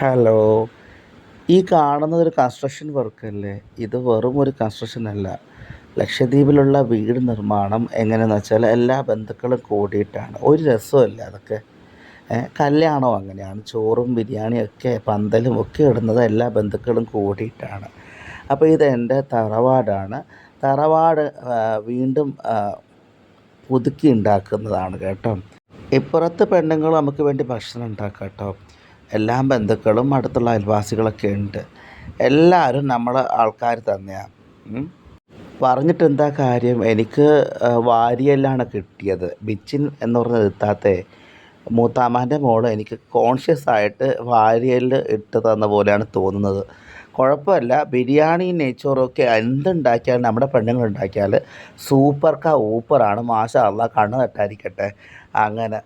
Hello ഈ കാണുന്നത് ഒരു കൺസ്ട്രക്ഷൻ വർക്കല്ലേ ഇത് വെറും ഒരു കൺസ്ട്രക്ഷൻ അല്ല. ലക്ഷദ്വീപിലുള്ള വീട് നിർമ്മാണം എങ്ങനെയെന്ന് വെച്ചാൽ എല്ലാ ബന്ധുക്കളും കൂടിയിട്ടാണ്. ഒരു രസമല്ല അതൊക്കെ. കല്യാണം അങ്ങനെയാണ്. ചോറും ബിരിയാണിയും ഒക്കെ പന്തലും ഒക്കെ ഇടുന്നത് എല്ലാ ബന്ധുക്കളും കൂടിയിട്ടാണ്. അപ്പോൾ ഇത് എന്റെ തറവാടാണ്. തറവാട് വീണ്ടും പുതുക്കി ഉണ്ടാക്കുന്നതാണ് കേട്ടോ. ഇപ്പുറത്ത് പെണ്ണുങ്ങൾ നമുക്ക് വേണ്ടി ഭക്ഷണം ഉണ്ടാക്കാം കേട്ടോ. എല്ലാ ബന്ധുക്കളും അടുത്തുള്ള അയൽവാസികളൊക്കെ ഉണ്ട്. എല്ലാവരും നമ്മൾ ആൾക്കാർ തന്നെയാണ്. പറഞ്ഞിട്ട് എന്താ കാര്യം? എനിക്ക് വാരിയെല്ലാണ് കിട്ടിയത്. ബിച്ചിൻ എന്ന് പറഞ്ഞ എത്താത്തെ മൂത്താമാന്റെ മോൾ എനിക്ക് കോൺഷ്യസ് ആയിട്ട് വാരിയൽ ഇട്ട് തന്ന പോലെയാണ് തോന്നുന്നത്. കുഴപ്പമില്ല. ബിരിയാണി നെയ്ച്ചോറൊക്കെ എന്തുണ്ടാക്കിയാലും നമ്മുടെ പെണ്ണുങ്ങൾ ഉണ്ടാക്കിയാൽ സൂപ്പർ കാ ഊപ്പറാണ്. മാഷ അള്ള കണ്ണ് തട്ടായിരിക്കട്ടെ അങ്ങനെ.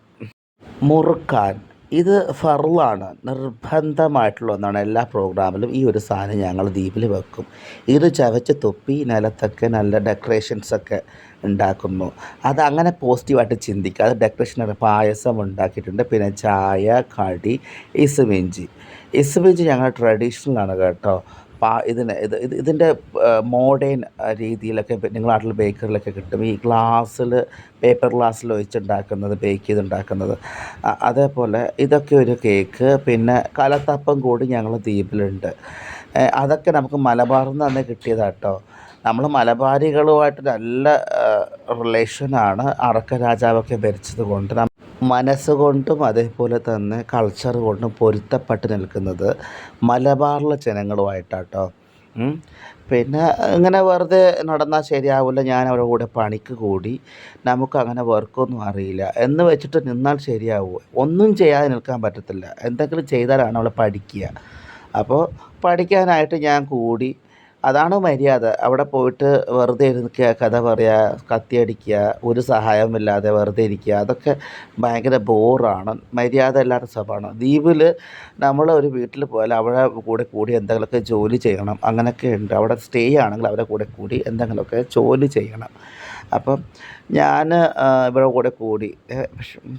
മുറുക്കാൻ. ഇത് ഫറുവാണ് നിർബന്ധമായിട്ടുള്ള ഒന്നാണ്. എല്ലാ പ്രോഗ്രാമിലും ഈ ഒരു സാധനം ഞങ്ങൾ ദ്വീപിൽ വെക്കും. ഇത് ചവച്ച് തൊപ്പി നിലത്തൊക്കെ നല്ല ഡെക്കറേഷൻസൊക്കെ ഉണ്ടാക്കുന്നു. അത് അങ്ങനെ പോസിറ്റീവായിട്ട് ചിന്തിക്കുക അത് ഡെക്കറേഷൻ പായസം ഉണ്ടാക്കിയിട്ടുണ്ട്. പിന്നെ ചായ കടി ഇസുമിഞ്ചി. ഇസുമിഞ്ചി ഞങ്ങൾ ട്രഡീഷണലാണ് കേട്ടോ. ഇതിന് ഇത് ഇത് ഇതിന്റെ മോഡേൺ രീതിയിലൊക്കെ നിങ്ങളുടെ നാട്ടിൽ ബേക്കറിലൊക്കെ കിട്ടും. ഈ ഗ്ലാസ്സിൽ പേപ്പർ ഗ്ലാസ്സിൽ ഒഴിച്ചുണ്ടാക്കുന്നത് ബേക്ക് ചെയ്തുണ്ടാക്കുന്നത്. അതേപോലെ ഇതൊക്കെ ഒരു കേക്ക് പിന്നെ കലത്തപ്പം കൂടി ഞങ്ങൾ ദ്വീപിലുണ്ട്. അതൊക്കെ നമുക്ക് മലബാറിൽ നിന്ന് തന്നെ കിട്ടിയതാട്ടോ നമ്മൾ മലബാരികളുമായിട്ട് നല്ല റിലേഷനാണ് അറക്ക രാജാവൊക്കെ ഭരിച്ചത് കൊണ്ട്. മനസ്സുകൊണ്ടും അതേപോലെ തന്നെ കൾച്ചർ കൊണ്ടും പൊരുത്തപ്പെട്ട് നിൽക്കുന്നത് മലബാറിലെ ജനങ്ങളുമായിട്ടാട്ടോ. പിന്നെ ഇങ്ങനെ വെറുതെ നടന്നാൽ ശരിയാവില്ല ഞാൻ അവരുടെ കൂടെ പണിക്ക് കൂടി നമുക്ക് അങ്ങനെ വർക്കൊന്നും അറിയില്ല. എന്ന് വെച്ചിട്ട് നിന്നാൽ ശരിയാവുമോ ഒന്നും ചെയ്യാതെ നിൽക്കാൻ പറ്റത്തില്ല. എന്തെങ്കിലും ചെയ്താലാണ് അവളെ പഠിക്കുക. അപ്പോൾ പഠിക്കാനായിട്ട് ഞാൻ കൂടി അതാണ് മര്യാദ. അവിടെ പോയിട്ട് വെറുതെ ഇരിക്കുക കഥ പറയുക കത്തിയടിക്കുക ഒരു സഹായമില്ലാതെ വെറുതെ ഇരിക്കുക അതൊക്കെ ഭയങ്കര ബോറാണ്. മര്യാദ ഇല്ലാത്ത സ്വഭാവമാണ്. ദ്വീപിൽ നമ്മൾ ഒരു വീട്ടിൽ പോയാൽ അവിടെ കൂടെ കൂടി എന്തെങ്കിലുമൊക്കെ ജോലി ചെയ്യണം. അങ്ങനെയൊക്കെ ഉണ്ട്. അവിടെ സ്റ്റേ ആണെങ്കിൽ അവരുടെ കൂടെ കൂടി എന്തെങ്കിലുമൊക്കെ ജോലി ചെയ്യണം. അപ്പം ഞാൻ ഇവരുടെ കൂടെ കൂടി.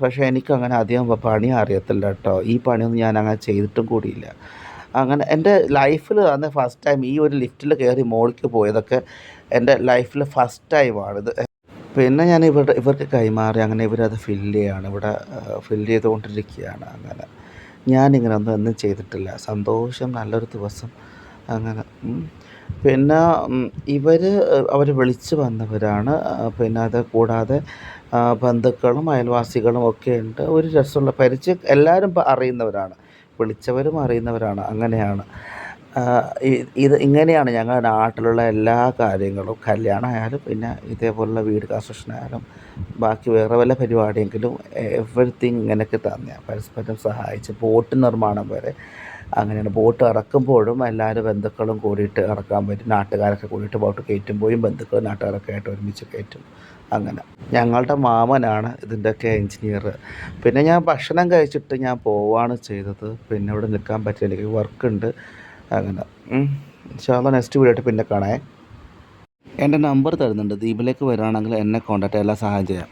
പക്ഷേ എനിക്കങ്ങനെ അധികം പണി അറിയത്തില്ല കേട്ടോ. ഈ പണിയൊന്നും ഞാൻ അങ്ങനെ ചെയ്തിട്ടും കൂടിയില്ല. അങ്ങനെ എന്റെ ലൈഫിൽ തന്നെ ഫസ്റ്റ് ടൈം ഈ ഒരു ലിഫ്റ്റിൽ കയറി മോളിക്ക് പോയതൊക്കെ എന്റെ ലൈഫിൽ ഫസ്റ്റ് ടൈമാണിത് പിന്നെ ഞാൻ ഇവരുടെ ഇവർക്ക് കൈമാറി അങ്ങനെ ഇവരത് ഫില്ല് ചെയ്യാണ്. ഇവിടെ ഫില്ല് ചെയ്തുകൊണ്ടിരിക്കുകയാണ് അങ്ങനെ. ഞാനിങ്ങനെ ഒന്നും ഒന്നും ചെയ്തിട്ടില്ല. സന്തോഷം നല്ലൊരു ദിവസം അങ്ങനെ പിന്നെ ഇവർ അവർ വിളിച്ച് വന്നവരാണ്. പിന്നെ അത് കൂടാതെ ബന്ധുക്കളും അയൽവാസികളും ഒക്കെ ഉണ്ട്. ഒരു രസമുള്ള പരിചയം എല്ലാവരും അറിയുന്നവരാണ്. വിളിച്ചവരും അറിയുന്നവരാണ്. അങ്ങനെയാണ്. ഇത് ഇങ്ങനെയാണ് ഞങ്ങളുടെ നാട്ടിലുള്ള എല്ലാ കാര്യങ്ങളും. കല്യാണമായാലും പിന്നെ ഇതേപോലുള്ള വീട് കൺസ്ട്രക്ഷൻ ആയാലും ബാക്കി വേറെ വല്ല പരിപാടിയെങ്കിലും എവറിത്തിങ് ഇങ്ങനെയൊക്കെ തന്നെയാണ് പരസ്പരം സഹായിച്ച് ബോട്ട് നിർമ്മാണം വരെ അങ്ങനെയാണ്. ബോട്ട് ഇറക്കുമ്പോഴും എല്ലാവരും ബന്ധുക്കളും കൂടിയിട്ട് ഇറക്കാൻ പറ്റും. നാട്ടുകാരൊക്കെ കൂടിയിട്ട് ബോട്ട് കയറ്റുമ്പോഴും ബന്ധുക്കൾ നാട്ടുകാരൊക്കെ ആയിട്ട് ഒരുമിച്ച് കയറ്റും. അങ്ങനെ. ഞങ്ങളുടെ മാമനാണ് ഇതിന്റെയൊക്കെ എൻജിനീയർ പിന്നെ ഞാൻ ഭക്ഷണം കഴിച്ചിട്ട് ഞാൻ പോവാണ് ചെയ്തത്. പിന്നെ ഇവിടെ നിൽക്കാൻ പറ്റില്ല എനിക്ക് വർക്കുണ്ട് അങ്ങനെ. ഇൻഷാല്ല നെക്സ്റ്റ് വീഡിയോ ആയിട്ട് പിന്നെ കാണാം. എന്റെ നമ്പർ തരുന്നുണ്ട്. ദ്വീപിലേക്ക് വരികയാണെങ്കിൽ എന്നെ കോൺടാക്റ്റ് എല്ലാം സഹായം ചെയ്യാം.